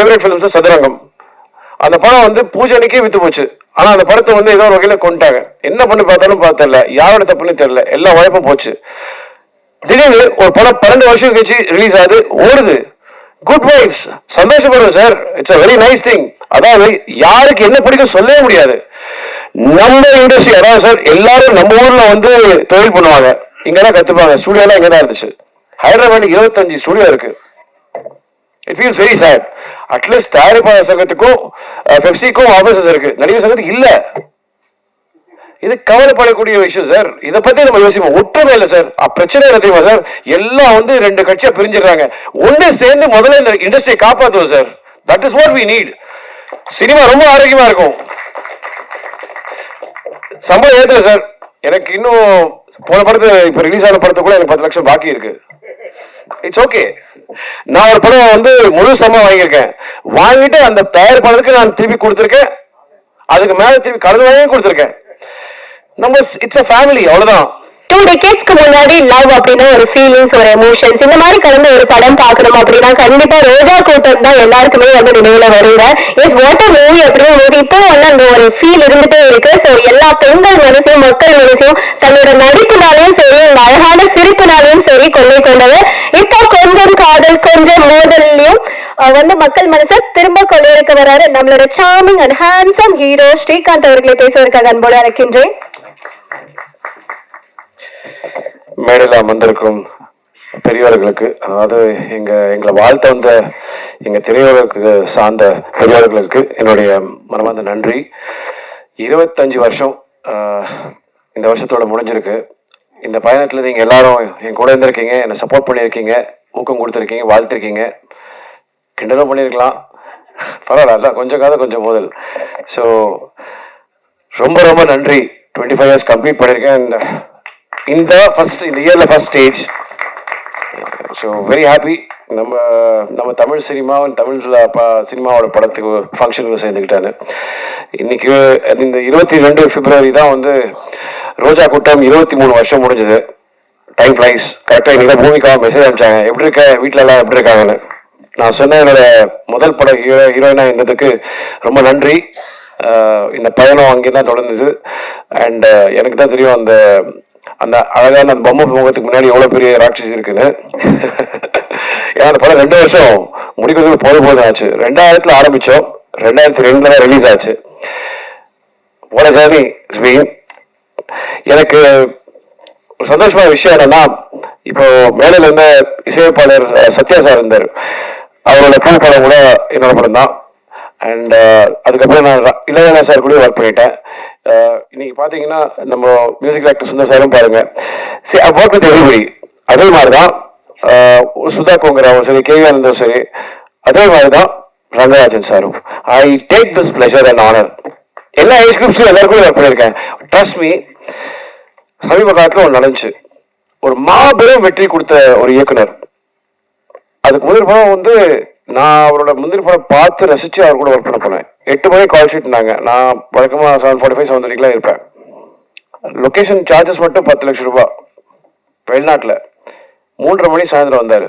Favourite films சதுரங்கம். அந்த படம் வந்து பூஜை அன்னைக்கே வித்து போச்சு. ஆனா அந்த படத்தை வந்து ஏதோ ஒரு வகையில கொண்டுட்டாங்க என்ன பண்ணி பார்த்தாலும் பார்த்தல யாரோட தப்புன்னு தெரியல. எல்லா உழைப்பும் போச்சு. திடீர்னு ஒரு படம் பன்னெண்டு வருஷம் கழிச்சு ரிலீஸ் ஆகுது. ஓடுது. Good vibes சந்தோஷப்படுறோம் sir it's a very nice thing அதாவது யாருக்கு என்ன பிடிக்கும் சொல்லவே முடியாது. நம்ம இண்டஸ்ட்ரி அதாவது சார் எல்லாரும் நம்ம ஊர்ல வந்து தொழில் பண்ணுவாங்க. இங்கதான் கத்துப்பாங்க. ஸ்டூடியோலாம் இங்க தான் இருந்துச்சு. ஹைதராபாத் இருபத்தஞ்சு ஸ்டூடியோ இருக்கு. It feels very sad at least தயாரிப்பாளர் சங்கத்துக்கும் பெப்சிக்கும் ஆபீசஸ் இருக்கு. நடிகர் சங்கத்துக்கு இல்ல. இது கவலைப்படக்கூடிய விஷயம் சார் இதை பத்தி நம்ம யோசிப்போம். ஒற்றுமை இல்லை சார் பிரச்சனை இல்லை தெரியுமா சார் எல்லாம் வந்து ரெண்டு கட்சியா பிரிஞ்சிடுறாங்க. ஒண்ணு சேர்ந்து முதல்ல இந்த இண்டஸ்ட்ரியை காப்பாத்துவோம் sir that is what we need cinema ரொம்ப ஆரோக்கியமா இருக்கும். சம்பளம் ஏத்துல சார் எனக்கு இன்னும் போன படத்தை இப்ப ரிலீஸ் ஆன படத்தை கூட எனக்கு பத்து லட்சம் பாக்கி இருக்கு. இட்ஸ் ஓகே நான் ஒரு படம் வந்து முழு சம்பளம் வாங்கியிருக்கேன். வாங்கிட்டு அந்த தயாரிப்பாளருக்கு நான் திருப்பி கொடுத்துருக்கேன். அதுக்கு மேல திருப்பி கலந்து வாங்கி கொடுத்துருக்கேன். நம்ம இட்ஸ் அ ஃபேமிலி அவ்வளவுதான். டூ டெக்கேட்ஸ்க்கு முன்னாடி லவ் அப்படின்னா ஒரு ஃபீலிங்ஸ் ஒரு எமோஷன்ஸ் இந்த மாதிரி கலந்து ஒரு படம் பார்க்கணும் அப்படின்னா கண்டிப்பா ரோஜா கூட்டம் தான் எல்லாருக்குமே வந்து நினைவுல வருங்க. எஸ் வாட் மூவி அப்படின்னு போது இப்போ வந்து அந்த ஒரு ஃபீல் இருந்துட்டே இருக்கு. ஸோ எல்லா பெண்கள் மனசையும் மக்கள் மனசையும் தன்னோட நடிப்புனாலையும் சரி இந்த அழகான சிரிப்புனாலையும் சரி கொள்ளை கொண்டவர் இப்போ கொஞ்சம் காதல் கொஞ்சம் மோதல்லையும் வந்து மக்கள் மனசை திரும்ப கொள்ளையடிக்க வராரு நம்மளோட charming and handsome hero Srikanth அவர்களை பேசுவதற்காக அன்போடு அழைக்கின்றேன். மேடையில் அமர்ந்திருக்கும் பெரியவர்களுக்கு அதாவது எங்கள் எங்களை வாழ்த்த வந்த எங்கள் திரையுலகத்துக்கு சார்ந்த பெரியவர்களுக்கு என்னுடைய மனமார்ந்த நன்றி. இருபத்தஞ்சு வருஷம் இந்த வருஷத்தோட முடிஞ்சிருக்கு. இந்த பயணத்தில் நீங்கள் எல்லாரும் என் கூட இருந்திருக்கீங்க என்னை சப்போர்ட் பண்ணியிருக்கீங்க ஊக்கம் கொடுத்துருக்கீங்க வாழ்த்திருக்கீங்க. கிண்டலும் பண்ணியிருக்கலாம். பரவாயில்ல அதான் கொஞ்சம் காத கொஞ்சம் முதல். ஸோ ரொம்ப ரொம்ப நன்றி. டுவெண்ட்டி ஃபைவ் இயர்ஸ் கம்ப்ளீட் பண்ணியிருக்கேன். இந்த ஃபர்ஸ்ட் இந்த இயர்ல first stage so very happy நம்ம நம்ம தமிழ் சினிமாவும் தமிழ் சினிமாவோட படத்துக்கு ஃபங்க்ஷனுக்கு சேர்ந்துக்கிட்டாரு. இன்னைக்கு அது இந்த இருபத்தி ரெண்டு பிப்ரவரி தான் வந்து ரோஜா கூட்டம் இருபத்தி மூணு வருஷம் முடிஞ்சது. டைம் ஃப்ளைஸ் கரெக்டாக இன்னைக்கு தான் பூமிக்காக மெசேஜ் அனுப்பிச்சாங்க. எப்படி இருக்க? வீட்டிலலாம் எப்படி இருக்காங்கன்னு. நான் சொன்ன என்னோட முதல் பட ஹீரோ ஹீரோயினா இருந்ததுக்கு ரொம்ப நன்றி. இந்த பயணம் அங்கே தான் தொடர்ந்தது அண்ட் எனக்கு தான் தெரியும் அந்த அந்த அழகான அந்த பொம்மை முகத்துக்கு முன்னாடி எவ்வளோ பெரிய ராட்சஸ் இருக்குன்னு. ஏன்னா அந்த படம் ரெண்டு வருஷம் முடிக்கிறதுக்கு போது போதும் ஆச்சு. ரெண்டாயிரத்தில் ஆரம்பித்தோம் ரெண்டாயிரத்தி ரெண்டுல தான் ரிலீஸ் ஆச்சு. what a journey எனக்கு ஒரு சந்தோஷமான விஷயம் என்னன்னா இப்போ மேலையில இருந்த இசையமைப்பாளர் சத்யா சார் இருந்தார். அவரோட பூ படம் கூட என்னோட படம் தான். அண்ட் அதுக்கப்புறம் நான் இளையராஜா சார் கூட ஒர்க் பண்ணிட்டேன். இன்னைக்கு பாத்தீங்கன்னா நம்ம மியூசிக் ஆக்டர் சுந்தர் சாரும் பாருங்க. சரி ஒர்க் வித் எவ்ரிபடி அதே மாதிரி தான் அஹ், சுதா கோங்கராவும் சரி கேவி ஆனந்தும் சரி அதே மாதிரி தான் ரங்கராஜன் சாரும். I take this pleasure and honour எல்லா ஏஜ் குரூப்ஸ்லையும் எல்லாருக்கும் ஒர்க் பண்ணியிருக்கேன். ட்ரஸ்ட் மீ சமீப காலத்தில் ஒன்று நடந்துச்சு. ஒரு மாபெரும் வெற்றி கொடுத்த ஒரு இயக்குனர். அதுக்கு முந்திரி படம் வந்து நான் அவரோட முந்திரி படம் பார்த்து ரசித்து அவர் கூட ஒர்க் பண்ண போனேன். எட்டு மணி கால் ஷீட்னாங்க நான் வழக்கமா செவன் ஃபார்ட்டி ஃபைவ் செவன் தேர்ட்டிக்கெலாம் இருப்பேன். லொகேஷன் சார்ஜஸ் மட்டும் பத்து லட்சம் ரூபாய் வெளிநாட்டுல. மூன்றரை மணி சாயந்தரம் வந்தாரு.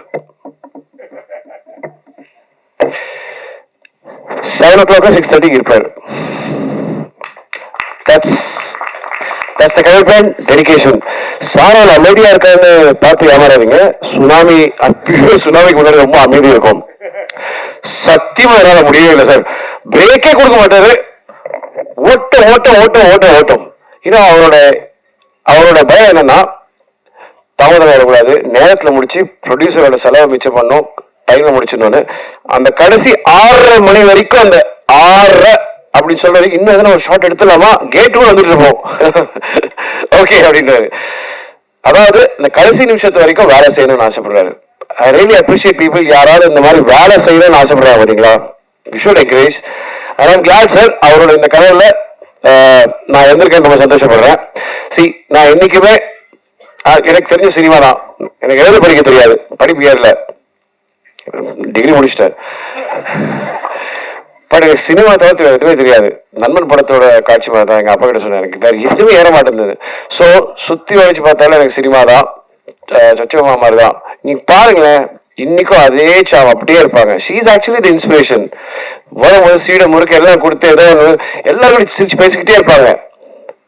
செவன் ஓ கிளாக் சிக்ஸ் தேர்ட்டிக்கு இருப்பார். That's that's the commitment dedication சாரால் அமைதியா இருக்கான்னு பார்த்து ஏமாறாதீங்க. சுனாமி சுனாமிக்கு முன்னாடி ரொம்ப அமைதி இருக்கும். சத்தியமாக என்னால முடியவே இல்லை சார் பிரேக்கே கொடுக்க மாட்டாரு. ஓட்டம் ஓட்டம் ஓட்டம் ஓட்டம் ஓட்டம் ஏன்னா அவரோட அவரோட பயம் என்னன்னா தாமதம் ஆயிடக்கூடாது நேரத்துல முடிச்சு ப்ரொடியூசரோட செலவை மிச்சம் பண்ணும் டைம்ல முடிச்சிடணும்னு. அந்த கடைசி ஆறரை மணி வரைக்கும் அந்த ஆறரை அப்படி சொல்றது இன்னும் எதனா ஒரு ஷார்ட் எடுத்துலாமா கேட் கூட வந்துட்டு இருப்போம். ஓகே அப்படின்றாரு. அதாவது இந்த கடைசி நிமிஷத்து வரைக்கும் வேலை செய்யணும்னு ஆசைப்படுறாரு. ஐ ரியலி அப்ரிஷியேட் பீப்புள் யாராவது இந்த மாதிரி வேலை செய்யணும்னு ஆசைப்படுறாங்க பாத்தீங்களா? Visual encourage I'm glad sir அவரோட இந்த கனவுல நான் இருந்திருக்கேன் ரொம்ப சந்தோஷப்படுறேன். சி நான் என்னைக்குமே எனக்கு தெரிஞ்ச சினிமா தான். எனக்கு எழுத படிக்க தெரியாது. படிப்பு ஏறல. டிகிரி முடிச்சிட்டார். பட் எனக்கு சினிமா தவிர எதுவுமே தெரியாது. நண்பன் படத்தோட காட்சி மாதிரி தான் எங்க அப்பா கிட்ட சொன்னேன். எனக்கு வேறு எதுவுமே ஏற மாட்டேங்குது ஸோ சுத்தி வளைச்சு பார்த்தாலும் எனக்கு சினிமா தான். சச்சிவமா மாதிரி தான். நீங்க பாருங்களேன் இன்னைக்கும் அதே சாம் அப்படியே இருப்பாங்க. She is actually the inspiration வரும்போது சீடை முறுக்கு எல்லாம் கொடுத்து ஏதோ எல்லாரும் சிரிச்சு பேசிக்கிட்டே இருப்பாங்க.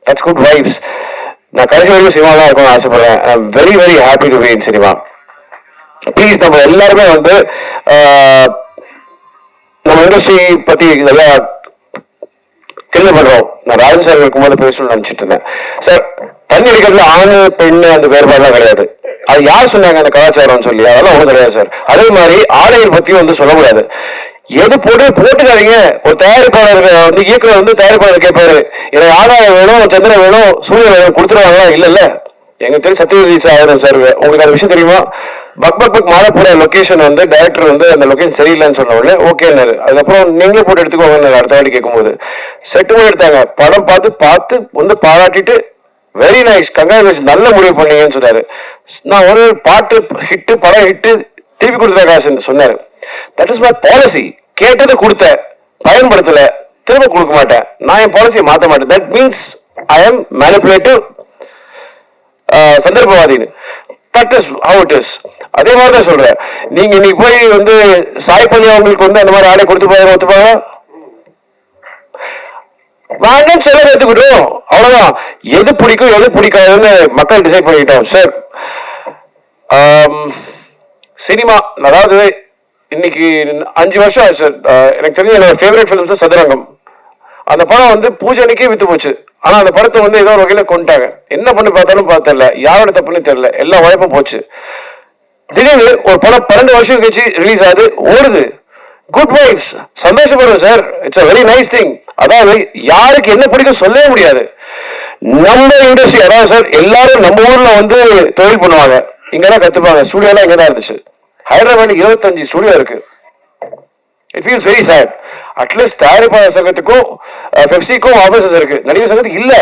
தட்ஸ் குட் வைப்ஸ் நான் கடைசி வரைக்கும் சினிமா தான் இருக்கணும்னு ஆசைப்படுறேன். I very very happy to be in cinema please நம்ம எல்லாருமே வந்து நம்ம இண்டஸ்ட்ரி பத்தி இதெல்லாம் கேள்விப்படுறோம் நான் ராஜன் சார் இருக்கும்போது பேசணும்னு நினைச்சிட்டு இருந்தேன். சார் தண்ணி அடிக்கிறதுல ஆண் பெண் அந்த வேறுபாடுலாம் கிடையாது. அது யார் சொன்னாங்க அந்த கலாச்சாரம்னு சொல்லி? அதெல்லாம் ஒன்றும் கிடையாது சார் அதே மாதிரி ஆடைகள் பத்தியும் வந்து சொல்லக்கூடாது. எது போட்டு போட்டுக்காதீங்க. ஒரு தயாரிப்பாளர் வந்து இயக்குனர் வந்து தயாரிப்பாளர் கேட்பாரு எனக்கு ஆதாயம் வேணும் சந்திரன் வேணும் சூரியன் வேணும் கொடுத்துருவாங்களா? இல்ல இல்ல. எங்க தெரியும் சத்யஜி சார் சார் உங்களுக்கு அந்த விஷயம் தெரியுமா? பக் பக் பக் மாலப்பூர லொக்கேஷன் வந்து டைரக்டர் வந்து அந்த லொக்கேஷன் சரியில்லைன்னு சொன்ன உடனே ஓகேன்னு அதுக்கப்புறம் நீங்களே போட்டு எடுத்துக்கோங்க அடுத்த வாட்டி கேட்கும்போது. செட்டு எடுத்தாங்க. படம் பார்த்து பார்த்து வந்து பாராட்டிட்டு வெரி நைஸ் கங்க்ராச்சுலேஷன் நல்ல முடிவு பண்ணீங்கன்னு சொன்னாரு. நான் ஒரு பாட்டு ஹிட்டு படம் ஹிட்டு திருப்பி கொடுத்துற காசுன்னு சொன்னாரு. தட் இஸ் மை பாலிசி கேட்டதை கொடுத்த பயன்படுத்தல திரும்ப கொடுக்க மாட்டேன். நான் என் பாலிசியை மாற்ற மாட்டேன். That means I am manipulative சந்தர்ப்பவாதின்னு. That is how it is அதே மாதிரி தான் சொல்றேன். நீங்க இன்னைக்கு போய் வந்து சாய் பண்ணி அவங்களுக்கு வந்து அந்த மாதிரி ஆடை கொடுத்து போய் ஒத்துப்பாங்க வேண்டாம் சிலர் எடுத்துக்கிட்டோம் அவ்வளவுதான். எது பிடிக்கும் எது பிடிக்காதுன்னு மக்கள் டிசைட் பண்ணிக்கிட்டோம். சார் சினிமா அதாவது இன்னைக்கு அஞ்சு வருஷம் ஆச்சு சார் எனக்கு தெரிஞ்ச என்னோட ஃபேவரட் ஃபிலிம்ஸ் சதுரங்கம். அந்த படம் வந்து பூஜை அன்னைக்கே வித்து போச்சு. ஆனா அந்த படத்தை வந்து ஏதோ ஒரு வகையில கொண்டுட்டாங்க என்ன பண்ணி பார்த்தாலும் பார்த்தல யாரோட தப்புன்னு தெரியல. எல்லா உழைப்பும் போச்சு. திடீர்னு ஒரு படம் பன்னெண்டு வருஷம் கழிச்சு ரிலீஸ் ஆகுது. ஓடுது. குட் வைப்ஸ் சந்தோஷப்படுறேன் sir it's a very nice thing அதாவது யாருக்கு என்ன பிடிக்கும் சொல்லவே முடியாது. நம்ம இண்டஸ்ட்ரி அதாவது சார் எல்லாரும் நம்ம ஊர்ல வந்து தொழில் பண்ணுவாங்க. இங்கதான் கத்துப்பாங்க. ஸ்டூடியோ எல்லாம் இங்கதான் இருந்துச்சு. ஹைதராபாத் இருபத்தஞ்சு ஸ்டூடியோ இருக்கு. It feels very sad at least தயாரிப்பாளர் சங்கத்துக்கும் பெப்சிக்கும் ஆபீசஸ் இருக்கு. நடிகர் சங்கத்துக்கு இல்ல.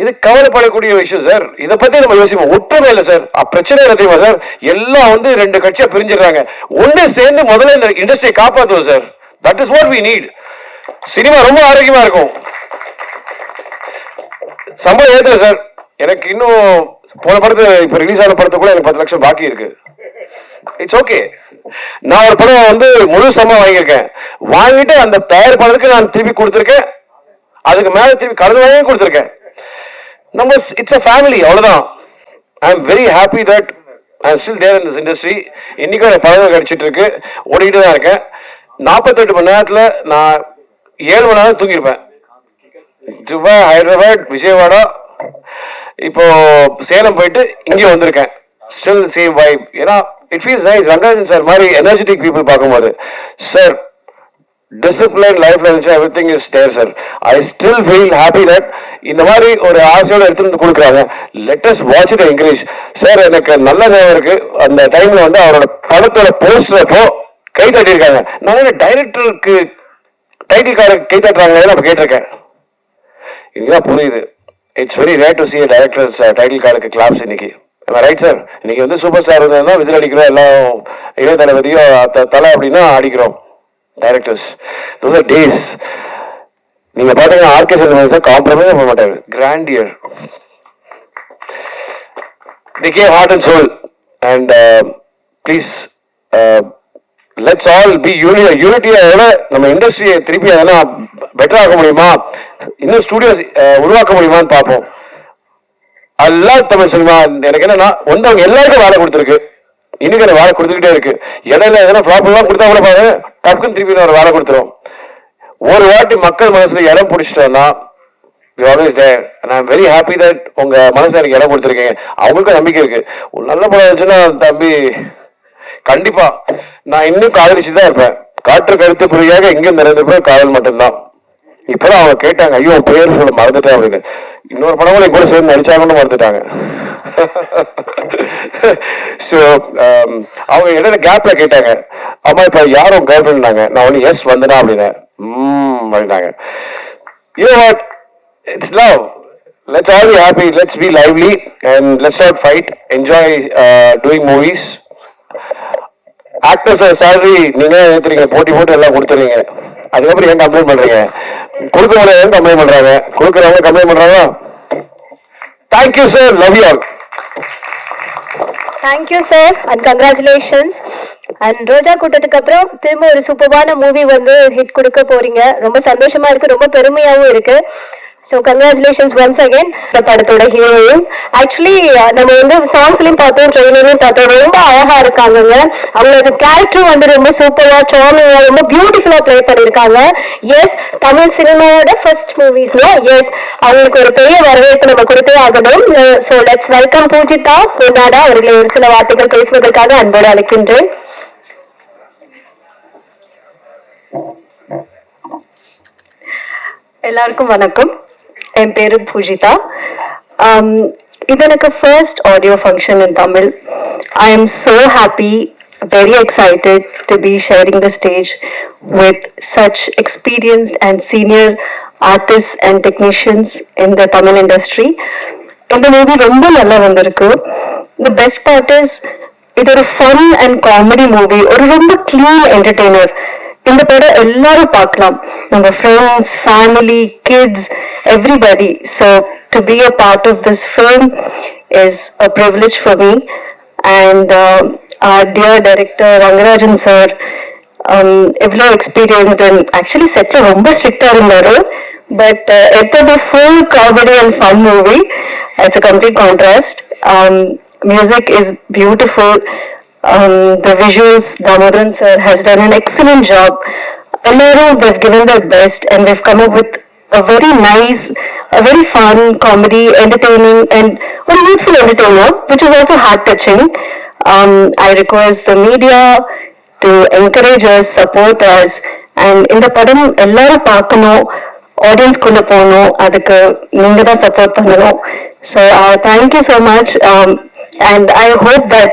இது கவலைப்படக்கூடிய விஷயம் சார் இதை பத்தி நம்ம யோசிப்போம். ஒற்றுமை இல்லை சார் பிரச்சனை என்ன தெரியுமா சார் எல்லாம் வந்து ரெண்டு கட்சியா பிரிஞ்சிடுறாங்க. ஒண்ணு சேர்ந்து முதல்ல இந்த இண்டஸ்ட்ரியை காப்பாத்துவோம் sir that is what we need cinema ரொம்ப ஆரோக்கியமா இருக்கும். சம்பளம் ஏத்துல சார். எனக்கு இன்னும் போன படத்து இப்ப ரிலீஸ் ஆன படத்து கூட எனக்கு பத்து லட்சம் பாக்கி இருக்கு. இட்ஸ் ஓகே நான் ஒரு படம் வந்து முழு சம்பளம் வாங்கியிருக்கேன். வாங்கிட்டு அந்த தயாரிப்பாளருக்கு நான் திருப்பி கொடுத்துருக்கேன். அதுக்கு மேல திருப்பி கலந்து வாங்கி கொடுத்துருக்கேன். நம்ம இட்ஸ் அ ஃபேமிலி அவ்வளவுதான். I am very happy that I am still there in this industry இன்னைக்கும் எனக்கு பழகம் கிடைச்சிட்டு இருக்கு. ஓடிக்கிட்டு தான் இருக்கேன். நாற்பத்தெட்டு மணி நேரத்தில் நான் ஏழு மணி நேரம் தூங்கியிருப்பேன். துபாய் ஹைதராபாத் விஜயவாடா. இப்போ சேலம் போயிட்டு இங்கே வந்திருக்கேன். ஸ்டில் சேம் வைப் ஏன்னா it feels nice Rangarajan sir மாதிரி எனர்ஜெட்டிக் பீப்புள் பார்க்கும்போது. சார் டிசிப்ளின் லைஃப்ல இருந்துச்சு. Everything is there sir I still feel happy that இந்த மாதிரி ஒரு ஆசையோட எடுத்துட்டு வந்து கொடுக்குறாங்க. Latest watch it encourage sir எனக்கு நல்ல ஞாபகம் இருக்கு. அந்த டைம்ல வந்து அவரோட படத்தோட போஸ்டர் அப்போ கை தட்டியிருக்காங்க. நான் டைரக்டருக்கு டைட்டில் கார்டு கை தட்டுறாங்களே அப்ப கேட்டிருக்கேன். இதுதான் புரியுது. It's very rare to see directors title கார்டுக்கு கிளாப்ஸ் இன்னைக்கு. ரைட் சார் இன்னைக்கு வந்து சூப்பர் ஸ்டார் வந்ததுன்னா விசில் அடிக்கிறோம் எல்லாம் இளைய தளபதியோ தலை அப்படின்னா அடிக்கிறோம் டைரக்டர்ஸ் தோஸ் ஆர் டேஸ் நீங்க பாத்தீங்கன்னா ஆர்கே செல்வன் சார் காம்ப்ரமைஸ் பண்ண மாட்டாரு. Grandeur they gave heart and and and uh, uh let's all be be யூனிட்டியோட நம்ம இண்டஸ்ட்ரியை திருப்பி எதனா பெட்டர் ஆக்க முடியுமா? இன்னும் ஸ்டூடியோஸ் உருவாக்க முடியுமான்னு பார்ப்போம். அல்லா தமிழ் சினிமா எனக்கு என்னன்னா வந்தவங்க எல்லாருக்கும் வேலை கொடுத்துருக்கு. இன்னைக்கு அந்த வேலை கொடுத்துக்கிட்டே இருக்கு. இடையில எதனா ப்ராப்ளம்லாம் கொடுத்தா கூட பாரு டக்குன்னு திருப்பி ஒரு வேலை கொடுத்துரும். ஒரு வாட்டி மக்கள் மனசுல இடம் பிடிச்சிட்டோம்னா you always there and I'm very happy that உங்க மனசுல எனக்கு இடம் கொடுத்துருக்கீங்க. அவங்களுக்கும் நம்பிக்கை இருக்கு. நல்ல படம் இருந்துச்சுன்னா தம்பி கண்டிப்பா. நான் இன்னும் காதலிச்சு தான் இருப்பேன். காற்று கருத்து புரியாக இங்க நிறைந்த பேர் காதல் மட்டும்தான். இப்பதான் அவங்க கேட்டாங்க ஐயோ பேர் சொல்ல மறந்துட்டேன் அப்படின்னு. இன்னொரு படம் கூட கூட சேர்ந்து நடிச்சாங்கன்னு மறந்துட்டாங்க. ஸோ um, அவங்க இடையில கேப்ல கேட்டாங்க அம்மா இப்ப யாரும் கேர்ள் ஃப்ரெண்ட்னாங்க நான் ஒன்று எஸ் வந்தனா அப்படின்னேன் ம் அப்படின்னாங்க. You know it's It's let's all all be happy. Let's be lively and let's not fight. Enjoy uh. Actors salary நீங்களே ஊத்துறீங்க போட்டி போட்டு எல்லாம் கொடுத்துறீங்க. அதுக்கப்புறம் ஏன் கம்ப்ளைண்ட் பண்றீங்க? கொடுக்கறவங்க முடியாது கம்ப்ளைண்ட் பண்றாங்க? கொடுக்குறவங்க கம்ப்ளைண்ட் பண்றாங்க thank you sir love you all thank you sir and congratulations and Roja கூட்டத்துக்கு அப்புறம் திரும்ப ஒரு சூப்பர்பான மூவி வந்து ஹிட் கொடுக்க போறீங்க. ரொம்ப சந்தோஷமா இருக்கு ரொம்ப பெருமையாவும் இருக்கு. ஸோ கங்க்ராச்சுலேஷன்ஸ் ஒன்ஸ் அகேன் இந்த படத்தோட ஹீரோயின் ஆக்சுவலி uh, நம்ம வந்து சாங்ஸ்லையும் பார்த்தோம் ட்ரெயிலர்லையும் பார்த்தோம். ரொம்ப அழகா இருக்காங்கங்க. அவங்களோட கேரக்டரும் வந்து ரொம்ப சூப்பரா சாமிங்கா ரொம்ப பியூட்டிஃபுல்லா ப்ளே பண்ணிருக்காங்க எஸ் தமிழ் சினிமாவோட ஃபர்ஸ்ட் மூவிஸ்ல எஸ் அவங்களுக்கு ஒரு பெரிய வரவேற்பு நம்ம கொடுத்தே ஆகணும். So let's welcome Poojitha Ponnada அவர்களை ஒரு சில வார்த்தைகள் பேசுவதற்காக அன்போடு அழைக்கின்றேன். எல்லாருக்கும் வணக்கம். என் பேரு பூஜிதா Um, இது எனக்கு first audio function in Tamil I am so happy very excited to be sharing the stage with such experienced and senior artists and technicians in the Tamil industry. இந்த மூவி ரொம்ப நல்லா வந்திருக்கு த பெஸ்ட் பார்ட் இஸ் இது ஒரு fun and comedy movie ஒரு ரொம்ப clean entertainer இந்த படம் எல்லாரும் பார்க்கலாம் நம்ம friends family kids everybody so to be a part of this film is a privilege for me and dear director Rangarajan sir எவ்வளோ எக்ஸ்பீரியன்ஸ்ட் அண்ட் ஆக்சுவலி செட்டில் ரொம்ப ஸ்ட்ரிக்டாக இருந்தாரு. பட் எடுத்தது full comedy and fun movie it's a complete contrast music is beautiful Um, the visuals, Damodaran sir has done an excellent job. Ellaru, they've given their best and they've come up with a very nice, a very fun comedy, entertaining and a youthful entertainer, which is also heart-touching. Um, I request the media to encourage us, support us and in the padam, இந்த படம் எல்லாரும் பார்க்கணும் ஆடியன்ஸ்குள்ள போகணும் அதுக்கு நீங்க தான் support So, uh, thank you so much, um, and I hope that.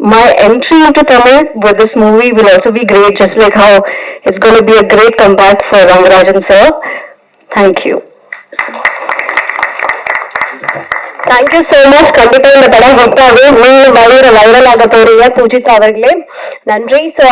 My entry into Tamil with this movie will also be great, just like how it's going to be a great comeback for Rangarajan sir. Thank you. Thank you so much கண்டிப்பாக இந்த படம் hit ஆகும் நீங்க வளர viral ஆக போறீங்க பூஜித் அவர்களே நன்றி ஸோ